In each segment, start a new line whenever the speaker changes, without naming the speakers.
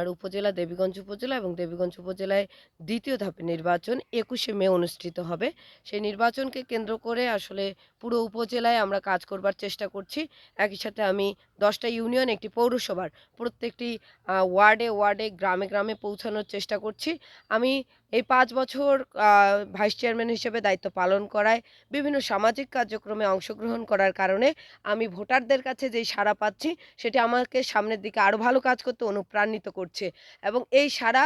আর উপজেলা, দেবীগঞ্জ উপজেলা এবং দেবীগঞ্জ উপজেলায় দ্বিতীয় ধাপে নির্বাচন একুশে মে অনুষ্ঠিত হবে। সেই নির্বাচনকে কেন্দ্র করে আসলে পুরো উপজেলায় আমরা কাজ করবার চেষ্টা করছি। একই সাথে আমি দশটা ইউনিয়ন, একটি পৌরসভার প্রত্যেকটি ওয়ার্ডে ওয়ার্ডে, গ্রামে গ্রামে পৌঁছানোর চেষ্টা করছি। আমি এই পাঁচ বছর ভাইস চেয়ারম্যান হিসেবে দায়িত্ব পালন করায় বিভিন্ন সামাজিক কার্যক্রমে অংশগ্রহণ করার কারণে আমি ভোটারদের কাছে যেই সাড়া পাচ্ছি, সেটি আমাকে সামনের দিকে আরও ভালো কাজ করতে অনুপ্রাণিত করছে। এবং এই সাড়া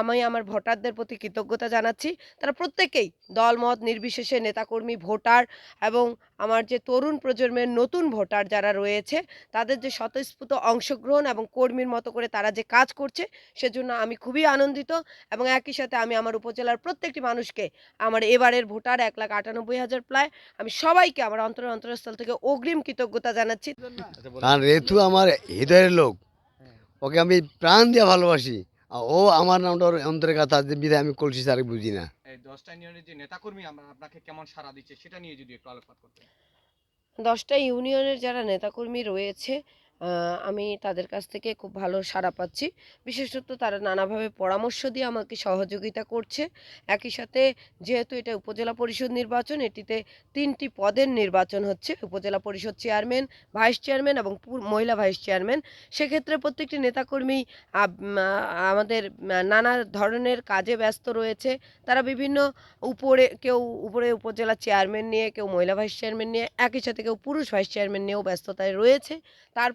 আমি আমার ভোটারদের প্রতি কৃতজ্ঞতা জানাচ্ছি। তারা প্রত্যেকেই দলমত, নির্বিশেষে নেতাকর্মী, ভোটার এবং আমার যে তরুণ প্রজন্মের নতুন ভোটার যারা রয়েছে, তাদের যে স্বতঃস্ফূর্ত অংশগ্রহণ এবং কর্মীর মতো করে তারা যে কাজ করছে, সেজন্য আমি খুবই আনন্দিত এবং একই সাথে আমি আমার উপজেলার প্রত্যেকটি মানুষকে, আমার এবারের ভোটার এক লাখ আটানব্বই হাজার প্রায়, আমি সবাইকে আমার অন্তর অন্তরস্থল থেকে অগ্রিম কৃতজ্ঞতা জানাচ্ছি।
রেতু আমার হৃদয়ের লোক। ওকে আমি প্রাণ দিয়ে ভালোবাসি। ও আমার নামটা অন্তরের কথা বিধায় আমি কলসি স্যার বুঝি না।
এই দশটা ইউনিয়নের যে নেতাকর্মী আমরা আপনাকে কেমন সাড়া দিচ্ছে সেটা নিয়ে যদি একটু আলোকপাত করতেন।
দশটা ইউনিয়নের যারা নেতাকর্মী রয়েছে আমি তাদের কাছ থেকে খুব ভালো সাড়া পাচ্ছি। বিশেষত তারা নানাভাবে পরামর্শ দিয়ে আমাকে সহযোগিতা করছে। একই সাথে যেহেতু এটা উপজেলা পরিষদ নির্বাচন, এটিতে তিনটি পদের নির্বাচন হচ্ছে। উপজেলা পরিষদ চেয়ারম্যান, ভাইস চেয়ারম্যান এবং মহিলা ভাইস চেয়ারম্যান। সেক্ষেত্রে প্রত্যেকটি নেতাকর্মী আমাদের নানা ধরনের কাজে ব্যস্ত রয়েছে। তারা বিভিন্ন উপরে, কেউ উপরে উপজেলা চেয়ারম্যান নিয়ে, কেউ মহিলা ভাইস চেয়ারম্যান নিয়ে, একই সাথে কেউ পুরুষ ভাইস চেয়ারম্যান নিয়েও ব্যস্ততায় রয়েছে।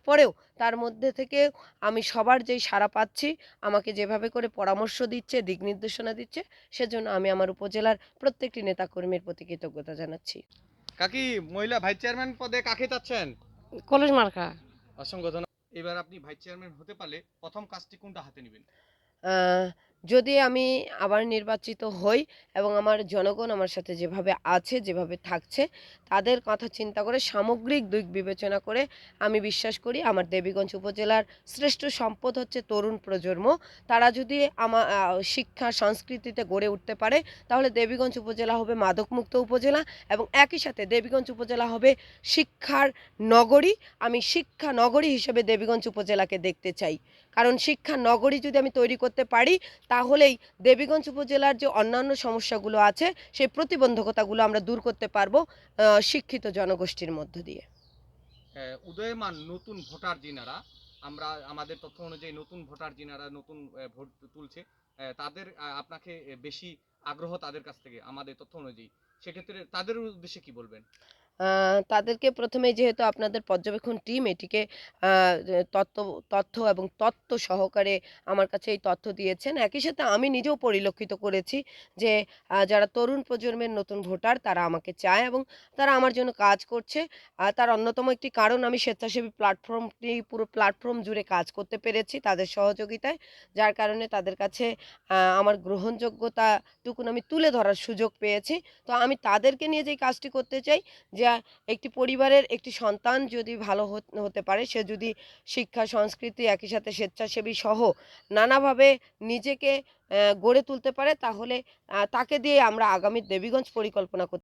তারপরেও তার মধ্যে থেকে আমি সবার যেই সাড়া পাচ্ছি আমাকে যেভাবে করে পরামর্শ দিচ্ছে দিক নির্দেশনা দিচ্ছে সেজন্য আমি আমার উপজেলার প্রত্যেকটি নেতাকর্মীর প্রতি কৃতজ্ঞতা জানাচ্ছি।
কাকি মহিলা ভাইস চেয়ারম্যান পদে কাকে চাচ্ছেন?
কলেজ মার্কা।
অসংখ্য এবার আপনি ভাইস চেয়ারম্যান হতে পারলে প্রথম কাজটি কোনটা হাতে নেবেন?
যদি আমি আবার নির্বাচিত হই এবং আমার জনগণ আমার সাথে যেভাবে আছে, যেভাবে থাকছে, তাদের কথা চিন্তা করে, সামগ্রিক দিক বিবেচনা করে আমি বিশ্বাস করি আমার দেবীগঞ্জ উপজেলার শ্রেষ্ঠ সম্পদ হচ্ছে তরুণ প্রজন্ম। তারা যদি আমার শিক্ষা সংস্কৃতিতে গড়ে উঠতে পারে, তাহলে দেবীগঞ্জ উপজেলা হবে মাদকমুক্ত উপজেলা এবং একই সাথে দেবীগঞ্জ উপজেলা হবে শিক্ষার নগরী। আমি শিক্ষা নগরী হিসেবে দেবীগঞ্জ উপজেলাকে দেখতে চাই। কারণ শিক্ষা নগরী যদি আমি তৈরি করতে পারি, তাহলেই দেবীগঞ্জ উপজেলার যে অন্যান্য সমস্যাগুলো আছে, সেই প্রতিবন্ধকতাগুলো আমরা দূর করতে পারব শিক্ষিত জনগোষ্ঠীর মধ্য দিয়ে।
উদয়মান নতুন ভোটার যিনারা, আমরা আমাদের তথ্য অনুযায়ী নতুন ভোটার যিনারা নতুন ভোট তুলছে তাদের আপনাকে বেশি আগ্রহ তাদের কাছ থেকে, আমাদের তথ্য অনুযায়ী। সেক্ষেত্রে তাদের উদ্দেশ্যে কি বলবেন?
তাদেরকে প্রথমে যেহেতু আপনাদের পর্যবেক্ষণ টিম, এটিকে তথ্য তথ্য এবং তত্ত্ব সহকারে আমার কাছে এই তথ্য দিয়েছেন। একই সাথে আমি নিজেও পরিলক্ষিত করেছি যে যারা তরুণ প্রজন্মের নতুন ভোটার, তারা আমাকে চায় এবং তারা আমার জন্য কাজ করছে। তার অন্যতম একটি কারণ, আমি স্বেচ্ছাসেবী প্ল্যাটফর্মটি, পুরো প্ল্যাটফর্ম জুড়ে কাজ করতে পেরেছি তাদের সহযোগিতায়, যার কারণে তাদের কাছে আমার গ্রহণযোগ্যতাটুকুন আমি তুলে ধরার সুযোগ পেয়েছি। তো আমি তাদেরকে নিয়ে যেই কাজটি করতে চাই, যে একটি পরিবারের একটি সন্তান যদি ভালো হত- পারে, সে যদি শিক্ষা, সংস্কৃতি একই সাথে স্বেচ্ছাসেবী সহ নানাভাবে নিজেকে গড়ে তুলতে পারে, তাহলে তাকে দিয়ে আমরা আগামী দেবীগঞ্জ পরিকল্পনা করতে